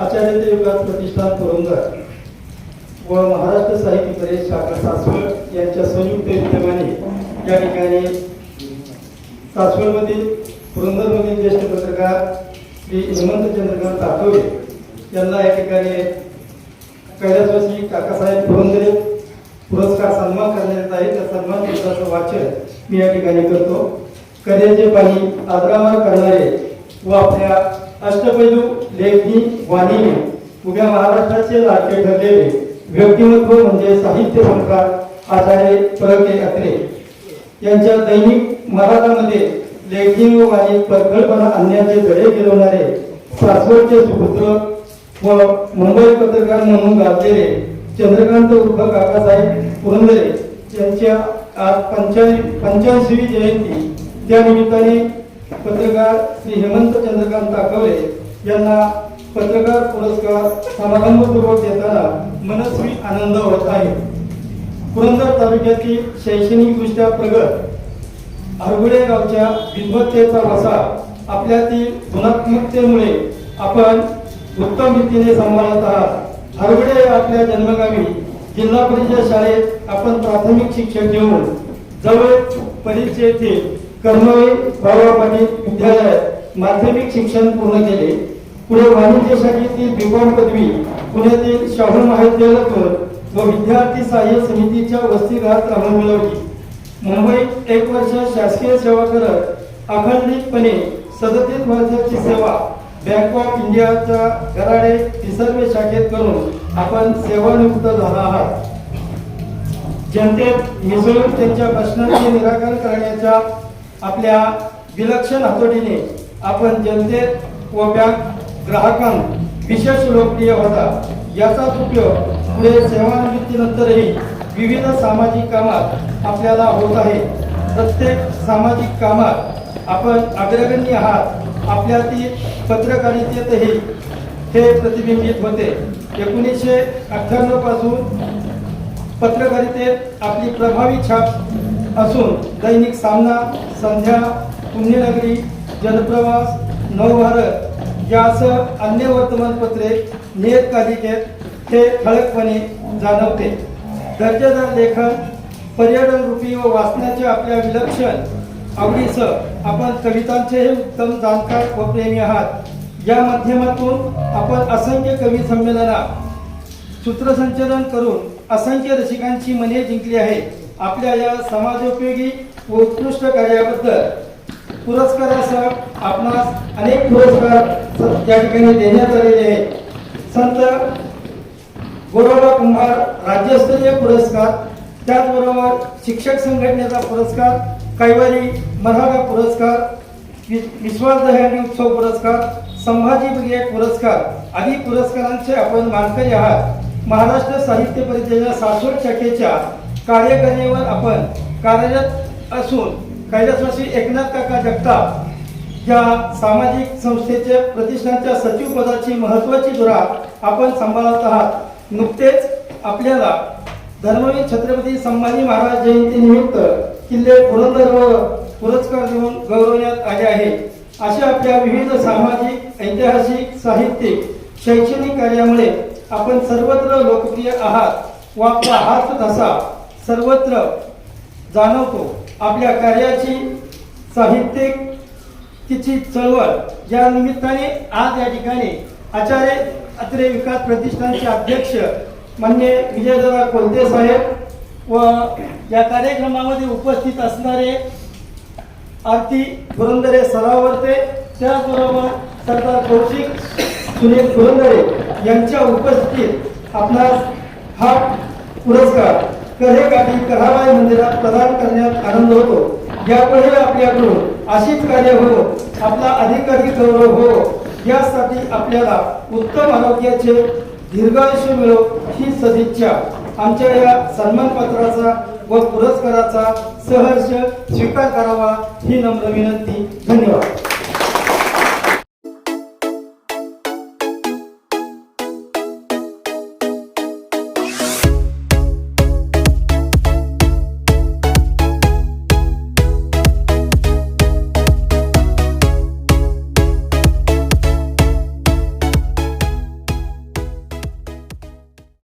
आचार्य देवगात प्रतिष्ठान पुरंदर व महाराष्ट्र साहित्य परिषद शाखा सासवड यांच्या संयुक्त विद्यमाने या ठिकाणी सासवडमधील पुरंदरमधील ज्येष्ठ पत्रकार श्री हेमंत चंद्रकांत आठवले यांना या ठिकाणी कैलासवासी काकासाहेब पुरंदरे पुरस्कार सन्मान करण्यात आहे. त्या सन्मान पुरस्काराचं वाचन मी या ठिकाणी करतो. करियाचे पाणी आदरावर करणारे व आपल्या अष्टपैलू लेखनी वाणीने उभ्या महाराष्ट्राचे लाडके ठरलेले व्यक्तिमत्व म्हणजे साहित्य संस्कार आचार्य परके अत्रे. यांच्या दैनिक मराठामध्ये लेखी व वाणी परखडपणा आणण्याचे धडे गिरवणारे सासवडचे सुपुत्र व मुंबई पत्रकार म्हणून गाजलेले चंद्रकांत उर्फ काकासाहेब पुरंदरे यांच्या आज पंच्याऐंशी पंच्याऐंशीवी जयंती. त्यानिमित्ताने पत्रकार श्री हेमंत चंद्रकांत ताकवले यांना पत्रकार पुरस्कार समारंभपूर्वक देताना मनस्वी आनंद होत आहे. पुरंदर तालुक्यातील शैक्षणिकदृष्ट्या प्रगत हरगुडे गावच्या विद्वत्तेचा वसा आपल्यातील गुणात्मकतेमुळे आपण उत्तम रीतीने सांभाळत आहात. हरगुडे आपल्या जन्मगावी जिल्हा परिषद शाळेत आपण प्राथमिक शिक्षण घेऊन जवळ परिचय येथे कर्मवीर बाबा पाटील विद्यालयात माध्यमिक शिक्षण पूर्ण केले. पुढे वाणिज्य शाखेतील बीकॉम पदवी पुण्यातील शाहू महाविद्यालयातून व विद्यार्थी सहाय्य समितीच्या वसतिगृहात राहून मिळवली. मुंबईत एक वर्ष शासकीय सेवा करत अखंडितपणे सदतीस वर्षाची सेवा बँक ऑफ इंडियाच्या गराडे तिसर्वे शाखेत करून आपण सेवानिवृत्त झाला आहात. जनतेत मिसळून त्यांच्या प्रश्नांचे निराकरण करण्याच्या आपल्या विलक्षण हातोटीने आपण जनतेत व बँक ग्राहकांत विशेष लोकप्रिय होता. याचाच उपयोग पुढे सेवानिवृत्तीनंतरही विविध सामाजिक कामात आपल्याला होत आहे. प्रत्येक सामाजिक कामात आपण अग्रगण्य आहात. आपल्यातील पत्रकारितेतही हे प्रतिबिंबित होते. एकोणीसशे अठ्ठ्याण्णवपासून पत्रकारितेत आपली प्रभावी छाप असून दैनिक सामना संध्या पुण्यनगरी जनप्रवास नवभारत यासह अन्य वर्तमानपत्रे नियतकालिकेत हे ठळकपणे जाणवते. दर्जेदार लेखन पर्यटन रूपी व वाचण्याचे आपल्या विलक्षण आवडीसह आपण कवितांचेही उत्तम जाणकार व प्रेमी आहात. या माध्यमातून आपण असंख्य कवी संमेलनात सूत्रसंचलन करून असंख्य रसिकांची मने जिंकली आहे आपल्या या समाजोपयोगी व उत्कृष्ट कार्याबद्दल पुरस्कारासह आपणास अनेक पुरस्कार या ठिकाणी देण्यात आलेले आहेत. संत गोरोबा कुंभार राज्यस्तरीय पुरस्कार त्याचबरोबर शिक्षक संघटनेचा पुरस्कार कैवारी मराठा पुरस्कार वि- विश्वास दह्यानी उत्सव पुरस्कार संभाजी ब्रिगेड पुरस्कार आदी पुरस्कारांचे आपण मानकरी आहात. महाराष्ट्र साहित्य परिषदेच्या सासवड शाखेच्या कार्यकारिणीवर आपण कार्यरत असून कैलासवासी एकनाथ काका जगताप या सामाजिक संस्थेचे प्रतिष्ठानच्या सचिव पदाची महत्वाची धुरा आपण सांभाळत आहात. नुकतेच आपल्याला धर्मवीर छत्रपती संभाजी महाराज जयंतीनिमित्त किल्ले पुरंदर व पुरस्कार देऊन गौरवण्यात आले आहे. अशा आपल्या विविध सामाजिक ऐतिहासिक साहित्यिक शैक्षणिक कार्यामुळे आपण सर्वत्र लोकप्रिय आहात. व आपला हात तसा सर्वत्र जाणवतो. आपल्या कार्याची साहित्यिक तिची चळवळ या निमित्ताने आज या ठिकाणी आचार्य अत्रे विकास प्रतिष्ठानचे अध्यक्ष मान्य विजयदादा कोलते साहेब व या कार्यक्रमामध्ये उपस्थित असणारे आरती पुरंदरे सरावर्ते त्याचबरोबर सरदार कौशिक सुनील पुरंदरे यांच्या उपस्थितीत आपणास हा पुरस्कार करेकाठी करावाय मंदिरात प्रदान करण्यात आनंद होतो. यापुढे आपल्याकडून अशीच कार्य हो आपला अधिकारी गौरव हो. यासाठी आपल्याला उत्तम आरोग्याचे दीर्घायुष्य मिळो ही सदिच्छा. आमच्या या सन्मानपत्राचा व पुरस्काराचा सहर्ष स्वीकार करावा ही नम्र विनंती. धन्यवाद.